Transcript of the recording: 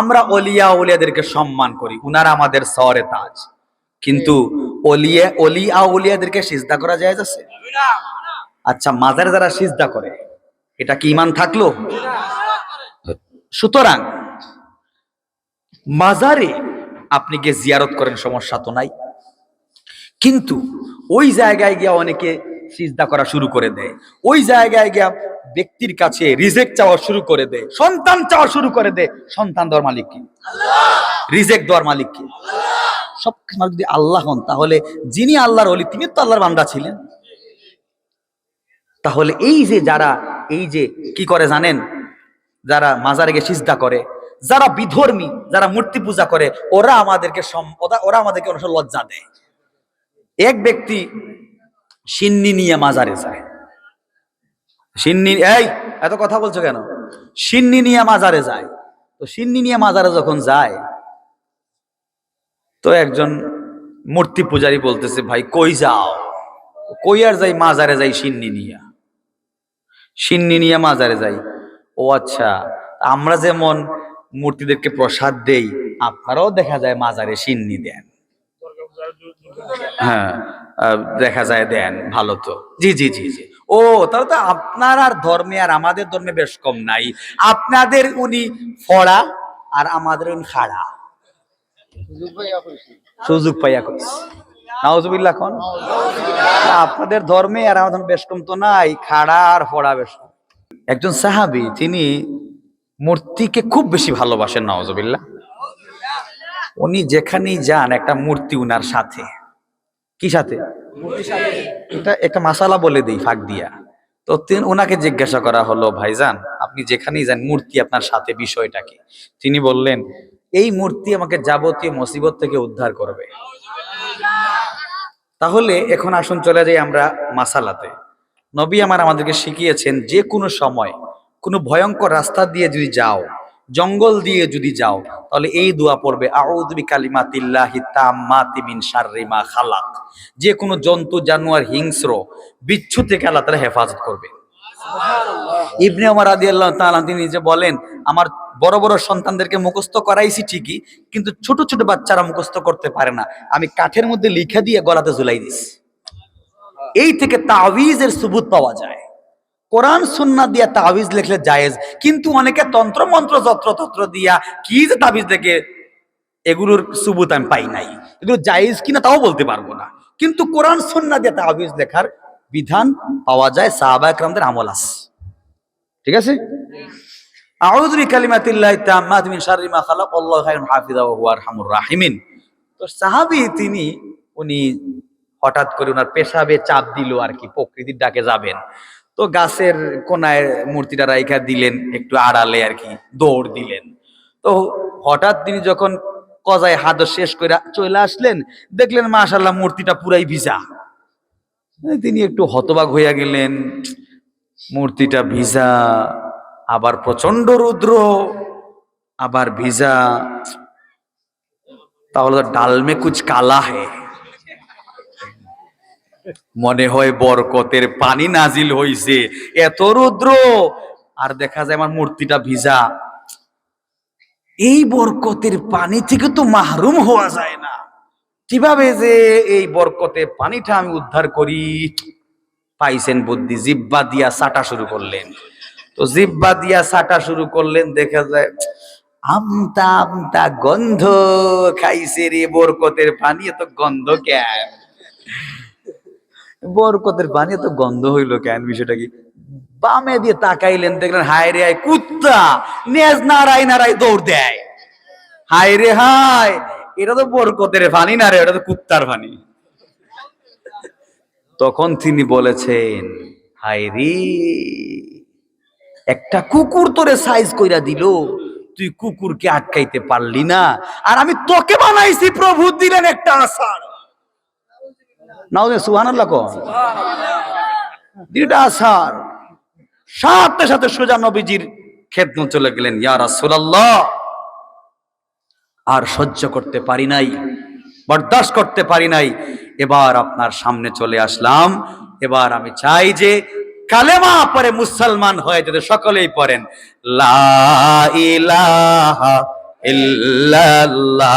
আমরা অলিয়া উলিয়াদেরকে সম্মান করি, উনারা আমাদের সরে তাজ। কিন্তু অলিয়া অলিয়া উলিয়াদেরকে সিজদা করা যায় আছে? আচ্ছা মাজারে যারা সিজদা করে, এটা কি ইমান থাকল? সুতরাং, মাজারে আপনি গিয়ে জিয়ারত করেন, সমস্যা তো নাই। কিন্তু ওই জায়গায় গিয়ে অনেকে সিজদা করা শুরু করে দেয়। ওই জায়গায় গিয়া ব্যক্তির কাছে রিজেক্ট চাওয়া শুরু করে দেয়। সন্তান চাওয়া শুরু করে দেয়। সন্তান দেওয়ার মালিক কি? রিজেক্ট দেওয়ার মালিক কি? সব যদি আল্লাহ হন, তাহলে যিনি আল্লাহর অলি তিনি তো আল্লাহর বান্দা ছিলেন। তাহলে এই যে যারা, এই যে কি করে জানেন? যারা মাজারে গিয়ে সিজদা করে, যারা বিধর্মী, যারা মূর্তি পূজা করে, ওরা আমাদেরকে ওরা- আমাদেরকে অনেক সময় লজ্জা দেয়। এক ব্যক্তি সিন্নি নিয়ে মাজারে যায়। সিন্নি, এই, এত কথা বলছো কেন? সিন্নি নিয়ে মাজারে যায়। তো সিন্নি নিয়ে মাজারে যখন যায়, তো একজন মূর্তি পূজারী বলতেছে, ভাই, কই যাও? কই আর যাই, মাজারে যাই সিন্নি নিয়া? সিন্নি নিয়ে মাজারে যাই। ও আচ্ছা আমরা যেমন মূর্তিদেরকে প্রসাদ দেই, আপনারাও দেখা যায় মাজারে সিন্নি দেন। হ্যাঁ দেখা যায় দেন, ভালো তো। জি জি জি জি। ও, তাহলে তো আপনার আর ধর্মে আর আমাদের ধর্মে বেশ কম নাই। আপনাদের উনি ফড়া আর আমাদের উনি খাড়া। সুযোগ পাইয়া কইস নাউজুবিল্লাহ কোন আপনাদের ধর্মে আর আমাদের বেশ কম তো নাই, খাড়া আর ফড়া বেশ একজন সাহাবি, তিনি মূর্তিকে খুব বেশি ভালোবাসেন নওয়াজবিল্লাহ উনি যেখানেই যান, একটা মূর্তি উনার সাথে। কি সাথে? এটা একটা মাসালা বলে দিই, ফাঁক দিয়া। তো ওনাকে জিজ্ঞাসা করা হলো, ভাইজান, আপনি যেখানেই যান, মূর্তি আপনার সাথে, বিষয়টা কি? তিনি বললেন, এই মূর্তি আমাকে যাবতীয় মুসিবত থেকে উদ্ধার করবে। তাহলে এখন আসুন, চলে যাই আমরা মাসালাতে। নবী আমার আমাদেরকে শিখিয়েছেন, যে কোনো সময় কোনো ভয়ঙ্কর রাস্তা দিয়ে যদি যাও জঙ্গল দিয়ে যদি যাও তাহলে এই দোয়া পড়বে শাররি মা খালাক। যে কোনো জন্তু জানোয়ার হিংস্র বিচ্ছু থেকে আল্লাহ তারা হেফাজত করবে। ইবনে ওমর রাদিয়াল্লাহু তাআলা তিনি নিজে বলেন আমার বড় বড় সন্তানদেরকে মুখস্থ করাইছি ঠিকই কিন্তু ছোট ছোট বাচ্চারা মুখস্থ করতে পারে না। আমি কাঠের মধ্যে লিখে দিয়ে গলাতে ঝুলাই দিস এই থেকে তাবিজের সুবুত পাওয়া যায়। কোরআন, সুন্না দিয়া তাবিজ লিখলে জায়েজ, কিন্তু অনেকে তন্ত্র, মন্ত্র, যত্র তত্র দিয়া কি যে তাবিজ দেখে এগুলোর সুবুত আমি পাই নাই। এগুলো জায়েজ কিনা তাও বলতে পারব না। কিন্তু কোরআন, সুন্না দিয়ে তাবিজ লেখার বিধান পাওয়া যায় সাহাবা একরামদের আমল আছে ঠিক আছে? আউযু বিকালিমাতিল্লাহি তাম্মাতি মিন শাররি মা খালাক আল্লাহু খায়রুন হাফিজা ওয়া হুয়া রাহিমিন। তো সাহাবী তিনি, উনি হঠাৎ করে ওনার পেশাবে চাপ দিল আর কি, প্রকৃতির ডাকে যাবেন। তো গাছের কোনায় মূর্তিটা রাইখা দিলেন, একটু আড়ালে আর কি, দৌড় দিলেন। তো হঠাৎ তিনি যখন কজায় হাত শেষ করে চলে আসলেন, দেখলেন মাশাল্লাহ মূর্তিটা পুরাই ভিজা। তিনি একটু হতবাক হইয়া গেলেন, মূর্তিটা ভিজা, আবার প্রচণ্ড রুদ্র, আবার ভিজা। তাহলে ডালমে কুচ কালা হে। মনে হয় বরকতের পানি নাজিল হইছে। এত রুদ্র। আর দেখা যায় আমার মূর্তিটা ভিজা। এই বরকতের পানি থেকে তো মাহরুম হওয়া যায় না। কীভাবে যে এই বরকতের পানিটা আমি উদ্ধার করি? পাইছেন বুদ্ধি। জিব্বা দিয়া সাটা শুরু করলেন। তো জিব্বা দিয়া সাটা শুরু করলেন, দেখা যায়, আমতা আমতা গন্ধ খাইছে রে বরকতের পানি। এত গন্ধ কেন? বরকতের পানি এত গন্ধ হইল কেন বিষয়টা কি? বামে দিয়ে তাকাইলেন, দেখলেন, হায় রে, হায়, কুত্তা! নেজ নাড়াই নাড়াই দৌড় দেয়। হায় রে, হায়! এটা তো বরকতের পানি না রে, এটা তো কুত্তার পানি তখন তিনি বলেছেন, হায় রে, একটা কুকুর তোরে সাইজ কইরা দিল, তুই কুকুরকে আটকাইতে পারলি না। আর আমি তোকে বানাইছি, প্রভু, দিলেন একটা আষাঢ় কন। আষাঢ় সাথে সাথে সোজা নবীজির খেদমত চলে গেলেন, ইয়া রাসূলুল্লাহ। আর সহ্য করতে পারি নাই, বরদাস্ত করতে পারি নাই। এবার আপনার সামনে চলে আসলাম। এবার আমি চাই যে কালেমা পরে মুসলমান হয়ে যদি সকলেই পড়েন, লা ইলাহা ইল্লাল্লাহ।